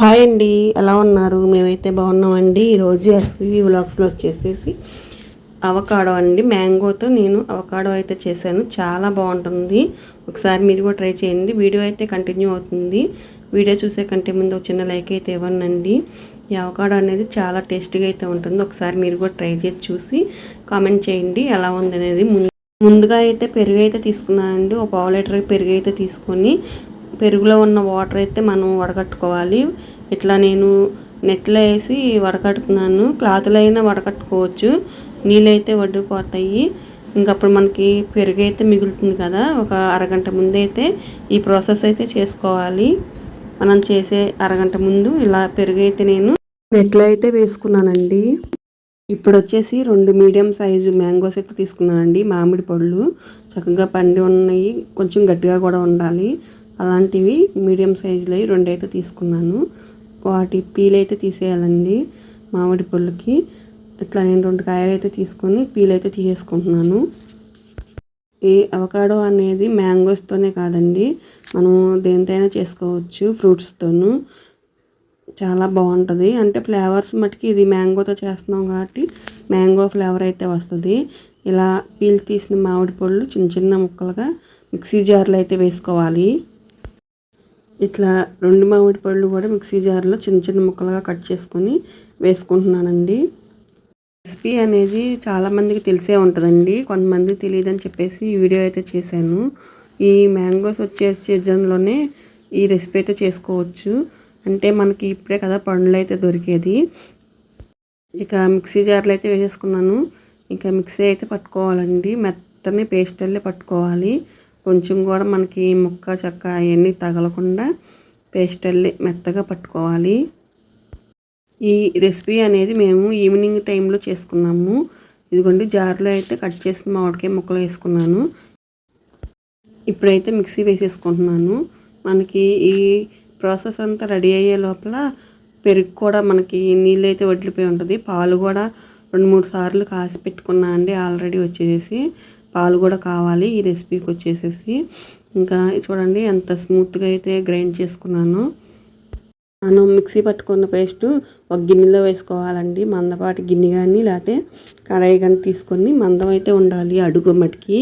Hi అండి ఎలా ఉన్నారు? మేమైతే బాగున్నామండి. ఈరోజు ఎస్పీవి వ్లాగ్స్లో వచ్చేసేసి అవకాడో అండి. మ్యాంగోతో నేను అవకాడో అయితే చేశాను. చాలా బాగుంటుంది. ఒకసారి మీరు కూడా ట్రై చేయండి. వీడియో అయితే కంటిన్యూ అవుతుంది. వీడియో చూసే కంటే ముందు ఒక చిన్న లైక్ అయితే ఇవ్వండి ఈ అవకాడో అనేది చాలా టేస్టీగా అయితే ఉంటుంది. ఒకసారి మీరు కూడా ట్రై చేసి చూసి కామెంట్ చేయండి. ఎలా ఉంది అనేది ముందుగా అయితే పెరుగు అయితే తీసుకున్నానండి. ఒక పావు లీటర్ పెరుగు అయితే తీసుకొని పెరుగులో ఉన్న వాటర్ అయితే మనం వడకట్టుకోవాలి. ఇట్లా నేను నెట్లో వేసి వడకట్టుతున్నాను క్లాత్లో అయినా వడకట్టుకోవచ్చు. నీళ్ళైతే వడ్డిపోతాయి ఇంకప్పుడు మనకి పెరుగు అయితే మిగులుతుంది కదా. ఒక అరగంట ముందు అయితే ఈ ప్రాసెస్ అయితే చేసుకోవాలి. మనం చేసే అరగంట ముందు ఇలా పెరుగు అయితే నేను నెట్లో అయితే వేసుకున్నానండి. ఇప్పుడు వచ్చేసి రెండు మీడియం సైజు మ్యాంగోస్ అయితే తీసుకున్నానండి. మామిడి పళ్ళు చక్కగా పండి ఉన్నాయి. కొంచెం గట్టిగా కూడా ఉండాలి. అలాంటివి మీడియం సైజులో రెండు అయితే తీసుకున్నాను. వాటి పీల్ అయితే తీసేయాలండి మామిడి పళ్ళుకి. ఇట్లా నేను రెండు కాయలు అయితే తీసుకొని పీల్ అయితే తీసేసుకుంటున్నాను. ఈ అవకాడో అనేది మ్యాంగోస్తోనే కాదండి. మనం దేనితోనైనా చేసుకోవచ్చు ఫ్రూట్స్తోనూ. చాలా బాగుంటుంది. అంటే ఫ్లేవర్స్ మటుకి ఇది మ్యాంగోతో చేస్తున్నాం కాబట్టి మ్యాంగో ఫ్లేవర్ అయితే వస్తుంది. ఇలా పీల్ తీసిన మామిడి పళ్ళు చిన్న చిన్న ముక్కలుగా మిక్సీ జార్లో అయితే వేసుకోవాలి. ఇట్లా రెండు మామిడి పళ్ళు కూడా మిక్సీ జార్లో చిన్న చిన్న ముక్కలుగా కట్ చేసుకొని వేసుకుంటున్నానండి. రెసిపీ అనేది చాలామందికి తెలిసే ఉంటుందండి. కొంతమంది తెలియదని చెప్పేసి ఈ వీడియో అయితే చేశాను. ఈ మ్యాంగోస్ వచ్చే సీజన్లోనే ఈ రెసిపీ అయితే చేసుకోవచ్చు. అంటే మనకి ఇప్పుడే కదా పండ్లు అయితే దొరికేది. ఇక మిక్సీ జార్లో అయితే వేసేసుకున్నాను. ఇంకా మిక్సీ అయితే పట్టుకోవాలండి. మెత్తని పేస్టల్లే పట్టుకోవాలి. కొంచెం కూడా మనకి ముక్క చెక్క అవన్నీ తగలకుండా పేస్ట్ అల్లి మెత్తగా పట్టుకోవాలి. ఈ రెసిపీ అనేది మేము ఈవినింగ్ టైంలో చేసుకున్నాము. ఇదిగోండి జార్లో అయితే కట్ చేసిన మామిడికాయ ముక్కలు వేసుకున్నాను. ఇప్పుడైతే మిక్సీ వేసేసుకుంటున్నాను. మనకి ఈ ప్రాసెస్ అంతా రెడీ అయ్యే లోపల పెరుగు కూడా మనకి నీళ్ళు అయితే వడ్లిపోయి ఉంటుంది. పాలు కూడా రెండు మూడు సార్లు కాసి పెట్టుకున్నా అండి ఆల్రెడీ వచ్చేసి పాలు కూడా కావాలి. ఈ రెసిపీకి వచ్చేసేసి ఇంకా చూడండి ఎంత స్మూత్గా అయితే గ్రైండ్ చేసుకున్నాను. మనం మిక్సీ పట్టుకున్న పేస్ట్ ఒక గిన్నెలో వేసుకోవాలండి. మందపాటి గిన్నె కానీ లేకపోతే కడాయి కానీ తీసుకొని మందం అయితే ఉండాలి అడుగు మటుకి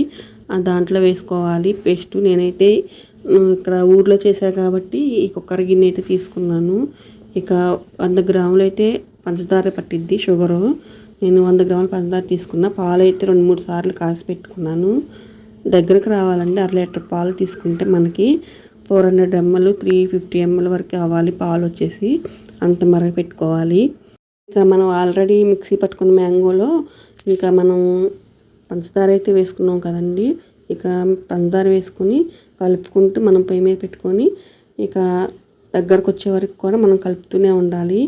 దాంట్లో వేసుకోవాలి. పేస్ట్ నేనైతే ఇక్కడ ఊర్లో చేశా కాబట్టి ఈ కుక్కర్ గిన్నె అయితే తీసుకున్నాను. ఇక వంద గ్రాములు అయితే పంచదార పట్టిద్ది షుగరు. నేను వంద గ్రాముల పంచదార తీసుకున్న. పాలు అయితే రెండు మూడు సార్లు కాసి పెట్టుకున్నాను. దగ్గరకు రావాలండి అర లీటర్ పాలు తీసుకుంటే మనకి four hundred ML three fifty ML వరకు అవ్వాలి పాలు వచ్చేసి. అంత మరగ పెట్టుకోవాలి. ఇంకా మనం ఆల్రెడీ మిక్సీ పట్టుకున్న మ్యాంగోలో ఇంకా మనం పంచదార అయితే వేసుకున్నాం కదండి. ఇక పంచదార వేసుకొని కలుపుకుంటూ మనం పొయ్యి మీద పెట్టుకొని ఇక దగ్గరకు వచ్చే వరకు కూడా మనం కలుపుతూనే ఉండాలి.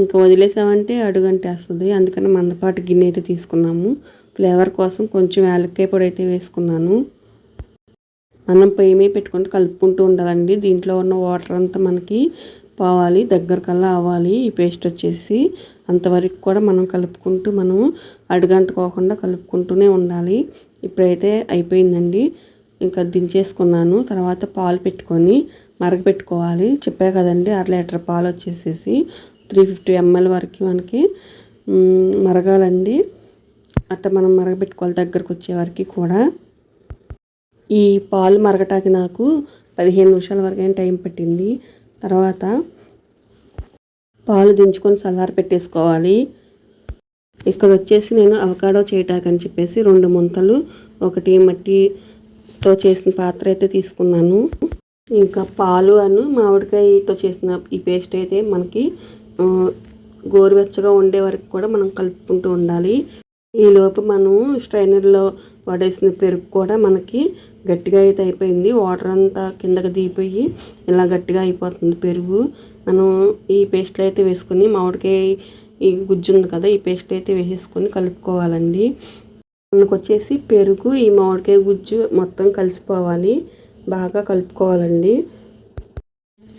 ఇంకా వదిలేసామంటే అడుగంటేస్తుంది. అందుకని మందపాటి గిన్నె అయితే తీసుకున్నాము. ఫ్లేవర్ కోసం కొంచెం యాలక్కాయ పొడి అయితే వేసుకున్నాను. మనం పొయ్యి మీద పెట్టుకుంటూ కలుపుకుంటూ ఉండాలండి. దీంట్లో ఉన్న వాటర్ అంతా మనకి పోవాలి. దగ్గర కల్లా అవ్వాలి. ఈ పేస్ట్ వచ్చేసి అంతవరకు కూడా మనం కలుపుకుంటూ మనం అడుగంటుకోకుండా కలుపుకుంటూనే ఉండాలి. ఇప్పుడైతే అయిపోయిందండి. ఇంకా దించేసుకున్నాను. తర్వాత పాలు పెట్టుకొని మరగపెట్టుకోవాలి. చెప్పా కదండి అర లీటర్ పాలు వచ్చేసేసి త్రీ ఫిఫ్టీ ఎంఎల్ వరకు మనకి మరగాలండి. అట్ట మనం మరగబెట్టుకోవాలి దగ్గరకు వచ్చే వరకు కూడా. ఈ పాలు మరగటానికి నాకు పదిహేను నిమిషాల వరకు టైం పట్టింది. తర్వాత పాలు దించుకొని చల్లారి పెట్టేసుకోవాలి. ఇక్కడ వచ్చేసి నేను అవకాడో చేయటాకని చెప్పేసి రెండు ముంతలు ఒకటి మట్టితో చేసిన పాత్ర అయితే తీసుకున్నాను. ఇంకా పాలు అను మామిడికాయతో చేసిన ఈ పేస్ట్ అయితే మనకి గోరువెచ్చగా ఉండే వరకు కూడా మనం కలుపుకుంటూ ఉండాలి. ఈలోపు మనం స్ట్రైనర్లో పడేసిన పెరుగు కూడా మనకి గట్టిగా అయితే అయిపోయింది. వాటర్ అంతా కిందకి దిగిపోయి ఇలా గట్టిగా అయిపోతుంది పెరుగు. మనం ఈ పేస్ట్లో అయితే వేసుకుని మామిడికాయ ఈ గుజ్జు ఉంది కదా ఈ పేస్ట్ అయితే వేసేసుకొని కలుపుకోవాలండి. మనకు వచ్చేసి పెరుగు ఈ మామిడికాయ గుజ్జు మొత్తం కలిసిపోవాలి. బాగా కలుపుకోవాలండి.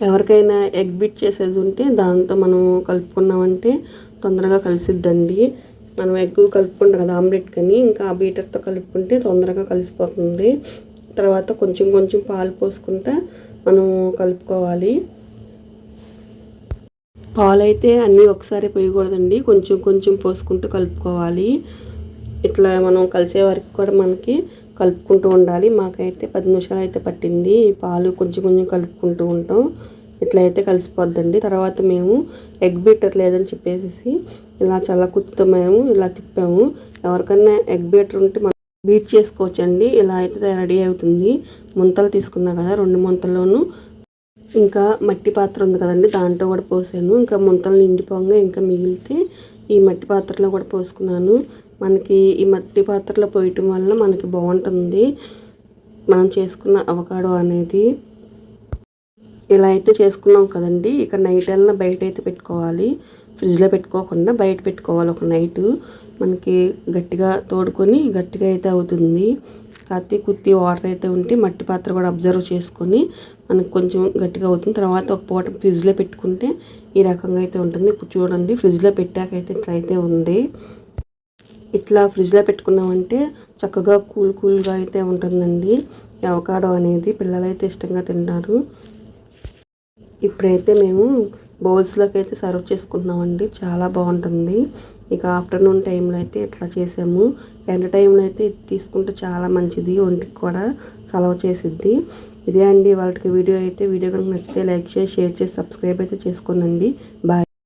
ఎవరికైనా ఎగ్ బిట్ చేసేది ఉంటే దాంతో మనం కలుపుకున్నామంటే తొందరగా కలిసిద్దండి. మనం ఎగ్ కలుపుకుంటాం కదా ఆమ్లెట్ కానీ ఇంకా ఆ బీటర్తో కలుపుకుంటే తొందరగా కలిసిపోతుంది. తర్వాత కొంచెం కొంచెం పాలు పోసుకుంటా మనం కలుపుకోవాలి. పాలు అయితే అన్నీ ఒకసారి పోయకూడదండి. కొంచెం కొంచెం పోసుకుంటూ కలుపుకోవాలి. ఇట్లా మనం కలిసే వరకు కూడా మనకి కలుపుకుంటూ ఉండాలి. మాకైతే పది నిమిషాలు అయితే పట్టింది. పాలు కొంచెం కొంచెం కలుపుకుంటూ ఉంటాం. ఇట్లా అయితే కలిసిపోద్దండి. తర్వాత మేము ఎగ్ బీటర్ లేదని చెప్పేసి ఇలా చల్లకుత్తుతో మేము ఇలా తిప్పాము. ఎవరికన్నా ఎగ్ బీటర్ ఉంటే మనం బీట్ చేసుకోవచ్చండి. ఇలా అయితే రెడీ అవుతుంది. ముంతలు తీసుకున్నా కదా రెండు ముంతల్లోనూ ఇంకా మట్టి పాత్ర ఉంది కదండి. దాంట్లో కూడా పోసాను. ఇంకా ముంతలు నిండిపోగా ఇంకా మిగిలితే ఈ మట్టి పాత్రలో కూడా పోసుకున్నాను. మనకి ఈ మట్టి పాత్రలో పోయటం వల్ల మనకి బాగుంటుంది. మనం చేసుకున్న అవకాడో అనేది ఇలా అయితే చేసుకున్నాం కదండి. ఇక నైట్ వెళ్ళిన బయట అయితే పెట్టుకోవాలి. ఫ్రిడ్జ్లో పెట్టుకోకుండా బయట పెట్టుకోవాలి ఒక నైట్. మనకి గట్టిగా తోడుకొని గట్టిగా అయితే అవుతుంది. కత్తి కుత్తి వాటర్ అయితే ఉంటే మట్టి పాత్ర కూడా అబ్జర్వ్ చేసుకొని మనకు కొంచెం గట్టిగా అవుతుంది. తర్వాత ఒక పూట ఫ్రిడ్జ్లో పెట్టుకుంటే ఈ రకంగా అయితే ఉంటుంది. ఇప్పుడు చూడండి ఫ్రిడ్జ్లో పెట్టాకైతే ఇట్లా అయితే ఉంది. ఇట్లా ఫ్రిడ్జ్లో పెట్టుకున్నామంటే చక్కగా కూల్ కూల్గా అయితే ఉంటుందండి. అవకాడో అనేది పిల్లలైతే ఇష్టంగా తింటారు. ఇప్పుడైతే మేము బౌల్స్లోకి అయితే సర్వ్ చేసుకుంటున్నామండి. చాలా బాగుంటుంది. ఇక ఆఫ్టర్నూన్ టైంలో అయితే ఇట్లా చేసాము. ఎండ టైంలో అయితే ఇది తీసుకుంటే చాలా మంచిది. ఒంటికి కూడా సెలవు చేసిద్ది. ఇదే అండి వాళ్ళకి వీడియో అయితే. వీడియో కనుక నచ్చితే లైక్ చేసి షేర్ చేసి సబ్స్క్రైబ్ అయితే చేసుకోనండి. బాయ్